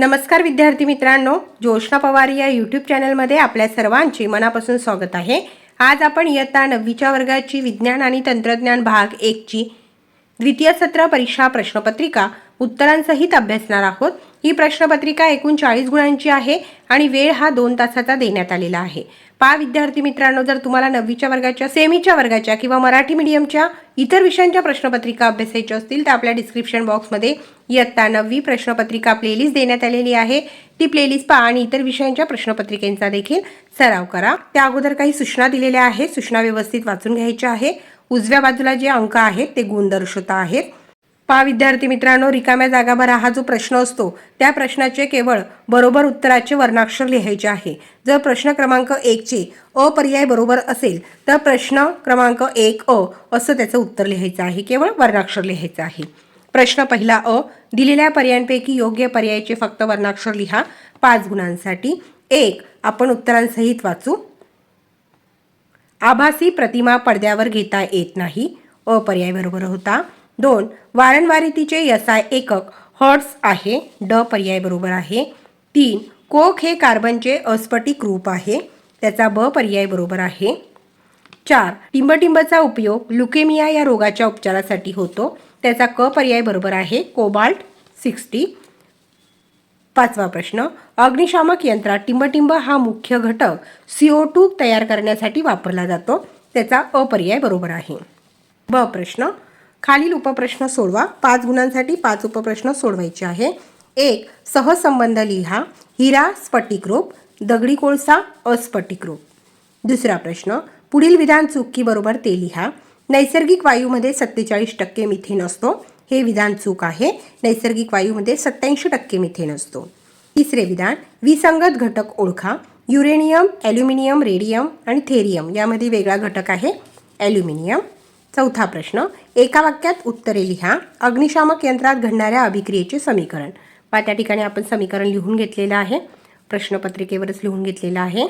नमस्कार विद्यार्थी मित्रांनो जोशना पवार या यूट्यूब चॅनलमध्ये आपल्या सर्वांचे मनापासून स्वागत आहे. आज आपण इयत्ता नववीच्या वर्गाची विज्ञान आणि तंत्रज्ञान भाग एकची द्वितीय सत्र परीक्षा प्रश्नपत्रिका उत्तरांसहित अभ्यासणार आहोत. ही प्रश्नपत्रिका एकूण चाळीस गुणांची आहे आणि वेळ हा दोन तासाचा देण्यात आलेला आहे. पहा विद्यार्थी मित्रांनो जर तुम्हाला नववीच्या वर्गाच्या सेमीच्या वर्गाच्या किंवा मराठी मीडियमच्या इतर विषयांच्या प्रश्नपत्रिका अभ्यासायच्या असतील तर आपल्या डिस्क्रिप्शन बॉक्समध्ये इयत्ता नववी प्रश्नपत्रिका प्लेलिस्ट देण्यात आलेली आहे. ती प्लेलिस्ट पहा आणि इतर विषयांच्या प्रश्नपत्रिकेचा देखील सराव करा. त्या अगोदर काही सूचना दिलेल्या आहेत. सूचना व्यवस्थित वाचून घ्यायच्या आहे उजव्या बाजूला जे अंक आहेत ते गुण दर्शवता आहेत. पा विद्यार्थी मित्रांनो रिकाम्या जागा भरा हा जो प्रश्न असतो त्या प्रश्नाचे केवळ बरोबर उत्तराचे वर्णाक्षर लिहायचे आहे. जर प्रश्न क्रमांक एकचे अ पर्याय बरोबर असेल तर प्रश्न क्रमांक एक अ असं त्याचं उत्तर लिहायचं आहे. केवळ वर्णाक्षर लिहायचं आहे. प्रश्न पहिला अ दिलेल्या पर्यायांपैकी योग्य पर्यायाचे फक्त वर्णाक्षर लिहा. पाच गुणांसाठी. एक आपण उत्तरांसहित वाचू. आभासी प्रतिमा पडद्यावर घेता येत नाही. अपर्याय बरोबर होता. दोन वारंवारितीचे यसाय एकक हॉर्ट्स आहे ड पर्याय बरोबर आहे. तीन कोक हे कार्बनचे अस्फटिक रूप आहे त्याचा ब पर्याय बरोबर आहे. चार टिंबटिंबचा उपयोग लुकेमिया या रोगाच्या उपचारासाठी होतो त्याचा क पर्याय बरोबर आहे कोबाल्ट सिक्स्टी पाचवा प्रश्न अग्निशामक यंत्रात टिंबटिंब हा मुख्य घटक सीओ टू तयार करण्यासाठी वापरला जातो त्याचा अपर्याय बरोबर आहे. ब प्रश्न खालील उपप्रश्न सोडवा. पाच गुणांसाठी पाच उपप्रश्न सोडवायचे आहे. एक सहसंबंध लिहा. हिरा स्फटिकरूप दगडी कोळसा अस्फटिकरूप दुसरा प्रश्न पुढील विधान चुकी बरोबर ते लिहा. नैसर्गिक वायूमध्ये सत्तेचाळीस टक्के मिथेन असतो. हे विधान चूक आहे. नैसर्गिक वायूमध्ये सत्याऐंशी टक्के मिथेन असतो. तिसरे विधान विसंगत घटक ओळखा. युरेनियम ॲल्युमिनियम रेडियम आणि थेरियम यामध्ये वेगळा घटक आहे. ॲल्युमिनियम. चौथा प्रश्न एका वाक्यात उत्तरे लिहा. अग्निशामक यंत्रात घडणाऱ्या अभिक्रियेचे समीकरण. पहा त्या ठिकाणी आपण समीकरण लिहून घेतलेलं आहे. प्रश्नपत्रिकेवरच लिहून घेतलेलं आहे.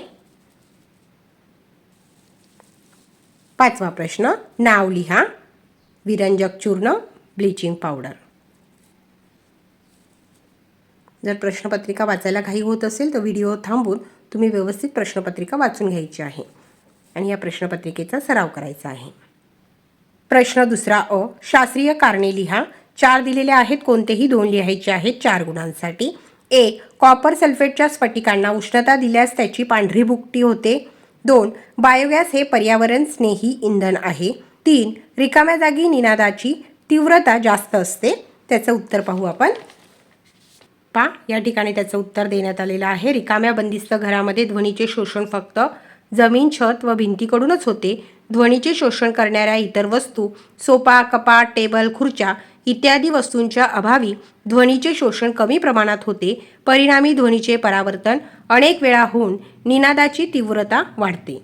पाचवा प्रश्न. नाव लिहा. विरंजक चूर्ण ब्लिचिंग पावडर. जर प्रश्नपत्रिका वाचायला घाई होत असेल तर व्हिडिओ थांबून तुम्ही व्यवस्थित प्रश्नपत्रिका वाचून घ्यायची आहे. आणि या प्रश्नपत्रिकेचा सराव करायचा आहे. प्रश्न दुसरा अ. शास्त्रीय कारणे लिहा. चार दिलेले आहेत कोणतेही दोन लिहायचे आहेत चार गुणांसाठी. एक कॉपर सल्फेटच्या स्फटिकांना उष्णता दिल्यास त्याची पांढरी भुकटी होते. दोन. बायोगॅस हे पर्यावरण स्नेही इंधन आहे. तीन. रिकाम्या जागी निनादाची तीव्रता जास्त असते. त्याचं उत्तर पाहू आपण. पा. या ठिकाणी त्याचं उत्तर देण्यात आलेलं आहे. रिकाम्या बंदिस्त घरामध्ये ध्वनीचे शोषण फक्त जमीन छत व भिंतीकडूनच होते. ध्वनीचे शोषण करणाऱ्या इतर वस्तू सोपा कपाट टेबल खुर्च्या इत्यादी वस्तूंच्या अभावी ध्वनीचे शोषण कमी प्रमाणात होते. परिणामी ध्वनीचे परावर्तन अनेक वेळा होऊन निनादाची तीव्रता वाढते.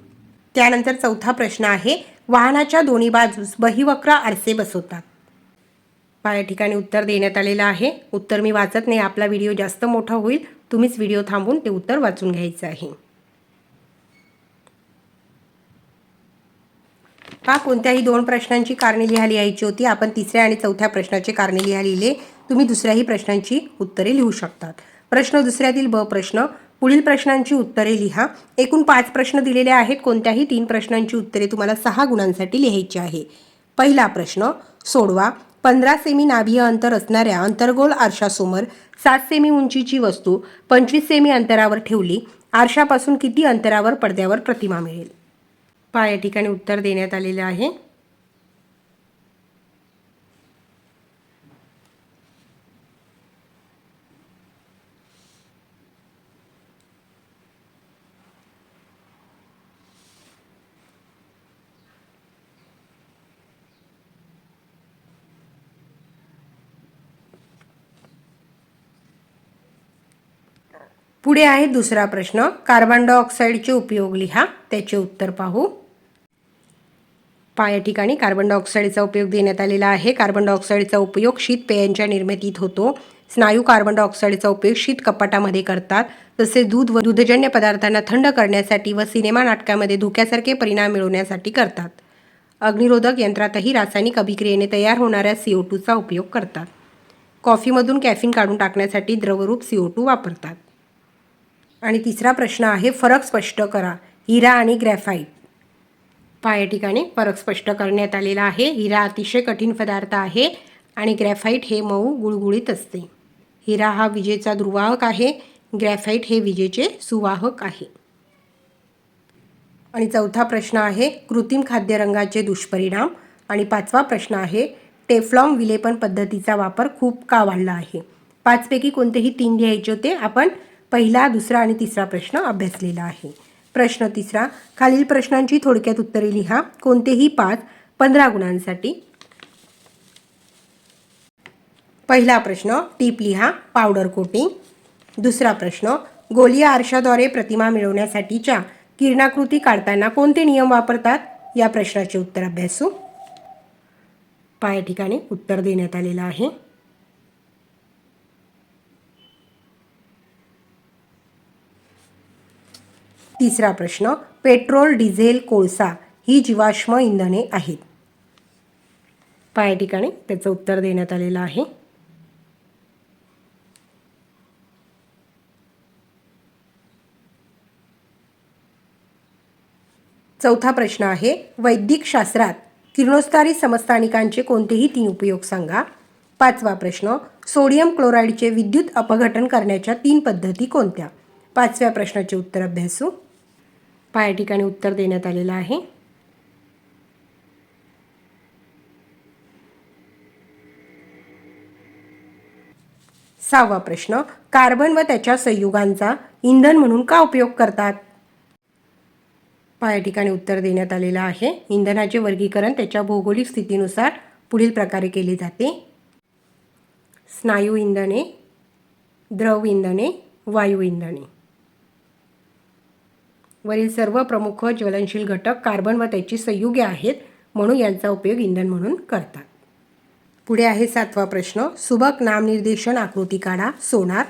त्यानंतर चौथा प्रश्न आहे वाहनाच्या दोन्ही बाजूस बहिवक्र आरसे बसवतात. या ठिकाणी उत्तर देण्यात आलेलं आहे. उत्तर मी वाचत नाही आपला व्हिडिओ जास्त मोठा होईल. तुम्हीच व्हिडिओ थांबून ते उत्तर वाचून घ्यायचं आहे. पहा कोणत्याही दोन प्रश्नांची कारणे लिहा लिहायची होती? आपण तिसऱ्या आणि चौथ्या प्रश्नाचे कारणे लिहा लिहिले. तुम्ही दुसऱ्याही प्रश्नांची उत्तरे लिहू शकतात. प्रश्न दुसऱ्यातील ब प्रश्न. पुढील प्रश्नांची उत्तरे लिहा. एकूण पाच प्रश्न दिलेले आहेत. कोणत्याही तीन प्रश्नांची उत्तरे तुम्हाला सहा गुणांसाठी लिहायची आहे. पहिला प्रश्न. सोडवा. पंधरा सेमी नाभीय अंतर असणाऱ्या अंतर्गोल आरशासमोर सात सेमी उंचीची वस्तू पंचवीस सेमी अंतरावर ठेवली. आरशापासून किती अंतरावर पडद्यावर प्रतिमा मिळेल? पहा या ठिकाणी उत्तर देण्यात आलेलं आहे. पुढे आहे दुसरा प्रश्न. कार्बन डायऑक्साईडचे उपयोग लिहा त्याचे उत्तर पाहू. पहा या ठिकाणी कार्बन डायऑक्साईडचा उपयोग देण्यात आलेला आहे. कार्बन डायऑक्साईडचा उपयोग शीत पेयांच्या निर्मितीत होतो. स्नायू कार्बन डायऑक्साईडचा उपयोग शीत कपाटामध्ये करतात. तसेच दूध व दुधजन्य पदार्थांना थंड करण्यासाठी व सिनेमा नाटकामध्ये धुक्यासारखे परिणाम मिळवण्यासाठी करतात. अग्निरोधक यंत्रातही रासायनिक अभिक्रियेने तयार होणाऱ्या सी ओ टूचा उपयोग करतात. कॉफीमधून कॅफिन काढून टाकण्यासाठी द्रवरूप सी ओ टू वापरतात. आणि तिसरा प्रश्न आहे फरक स्पष्ट करा. हिरा आणि ग्रॅफाईट पहा या ठिकाणी फरक स्पष्ट करण्यात आलेला आहे. हिरा अतिशय कठीण पदार्थ आहे आणि ग्रॅफाईट हे मऊ गुळगुळीत असते. हिरा हा विजेचा दुर्वाहक आहे. ग्रॅफाईट हे विजेचे सुवाहक आहे. आणि चौथा प्रश्न आहे कृत्रिम खाद्यरंगाचे दुष्परिणाम. आणि पाचवा प्रश्न आहे टेफ्लॉम विलेपन पद्धतीचा वापर खूप का वाढला आहे? पाचपैकी कोणतेही तीन लिहायचे होते आपण पहिला दुसरा आणि तिसरा प्रश्न अभ्यासलेला आहे. प्रश्न तिसरा खालील प्रश्नांची थोडक्यात उत्तरे लिहा. कोणतेही पाच पंधरा गुणांसाठी. पहिला प्रश्न टीप लिहा पावडर कोटिंग. दुसरा प्रश्न गोलीय आरशाद्वारे प्रतिमा मिळवण्यासाठीच्या किरणाकृती काढताना कोणते नियम वापरतात? या प्रश्नाचे उत्तर अभ्यासू. पाया ठिकाणी उत्तर देण्यात आलेलं आहे. तिसरा प्रश्न पेट्रोल डिझेल कोळसा ही जीवाश्म इंधने आहेत. पाया ठिकाणी त्याचं उत्तर देण्यात आलेलं आहे. चौथा प्रश्न आहे वैदिक शास्त्रात किरणोत्सारी समस्थानिकांचे कोणतेही तीन उपयोग सांगा. पाचवा प्रश्न सोडियम क्लोराईडचे विद्युत अपघटन करण्याच्या तीन पद्धती कोणत्या? पाचव्या प्रश्नाचे उत्तर अभ्यासू. पाया ठिकाणी उत्तर देण्यात आलेलं आहे. सहावा प्रश्न कार्बन व त्याच्या संयुगांचा इंधन म्हणून का उपयोग करतात? पाया ठिकाणी उत्तर देण्यात आलेलं आहे. इंधनाचे वर्गीकरण त्याच्या भौगोलिक स्थितीनुसार पुढील प्रकारे केले जाते. स्नायू इंधने द्रव इंधने वायू इंधने. वरील सर्व प्रमुख ज्वलनशील घटक कार्बन व त्याची संयुगे आहेत म्हणून यांचा उपयोग इंधन म्हणून करतात. पुढे आहे सातवा प्रश्न. सुबक नामनिर्देशन आकृती काढा सोनार.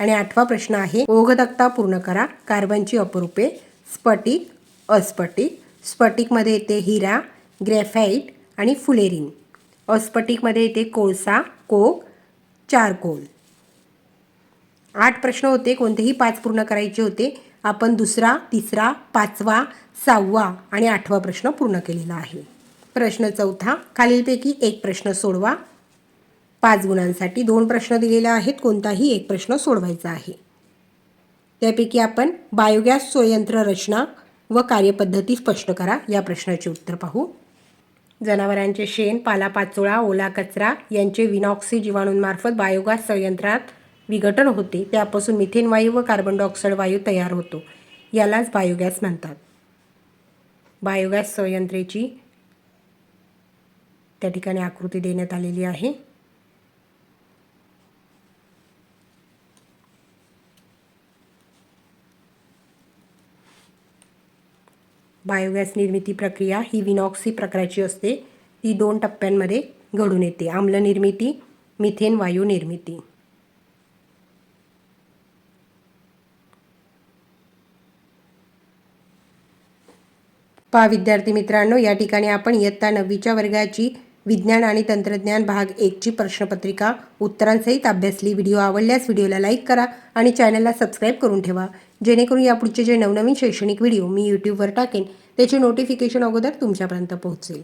आणि आठवा प्रश्न आहे ओघदत्ता पूर्ण करा कार्बनची अपरूपे स्फटिक अस्फटिक. स्फटिकमध्ये येते हिरा ग्रेफाईट आणि फुलेरिन. अस्फटिकमध्ये येते कोळसा कोक चारकोल. आठ प्रश्न होते कोणतेही पाच पूर्ण करायचे होते आपण दुसरा तिसरा पाचवा सहावा आणि आठवा प्रश्न पूर्ण केलेला आहे. प्रश्न चौथा खालीलपैकी एक प्रश्न सोडवा. पाच गुणांसाठी दोन प्रश्न दिलेले आहेत कोणताही एक प्रश्न सोडवायचा आहे. त्यापैकी आपण बायोगॅस स्वयंत्र रचना व कार्यपद्धती स्पष्ट करा या प्रश्नाचे उत्तर पाहू. जनावरांचे शेण पालापाचोळा ओला कचरा यांचे विनॉक्सी जीवाणूंमार्फत बायोगॅस संयंत्रात विघटन होते त्यापासून मिथेन वायू व कार्बन डायऑक्साईड वायू तयार होतो. यालाच बायोगॅस म्हणतात. बायोगॅस संयंत्रेची त्या ठिकाणी आकृती देण्यात आलेली आहे. बायोगॅस निर्मिती प्रक्रिया ही विनॉक्सी प्रकाराची असते. ती दोन टप्प्यांमध्ये घडून येते. आम्ल निर्मिती मिथेन वायू निर्मिती. पहा विद्यार्थी मित्रांनो या ठिकाणी आपण इयत्ता नववीच्या वर्गाची विज्ञान आणि तंत्रज्ञान भाग एकची प्रश्नपत्रिका उत्तरांसहित अभ्यासली व्हिडिओ आवडल्यास व्हिडिओला लाईक करा आणि चॅनलला सबस्क्राईब करून ठेवा. जेणेकरून यापुढचे जे नवनवीन शैक्षणिक व्हिडिओ मी यूट्यूबवर टाकेन त्याचे नोटिफिकेशन अगोदर तुमच्यापर्यंत पोहोचेल.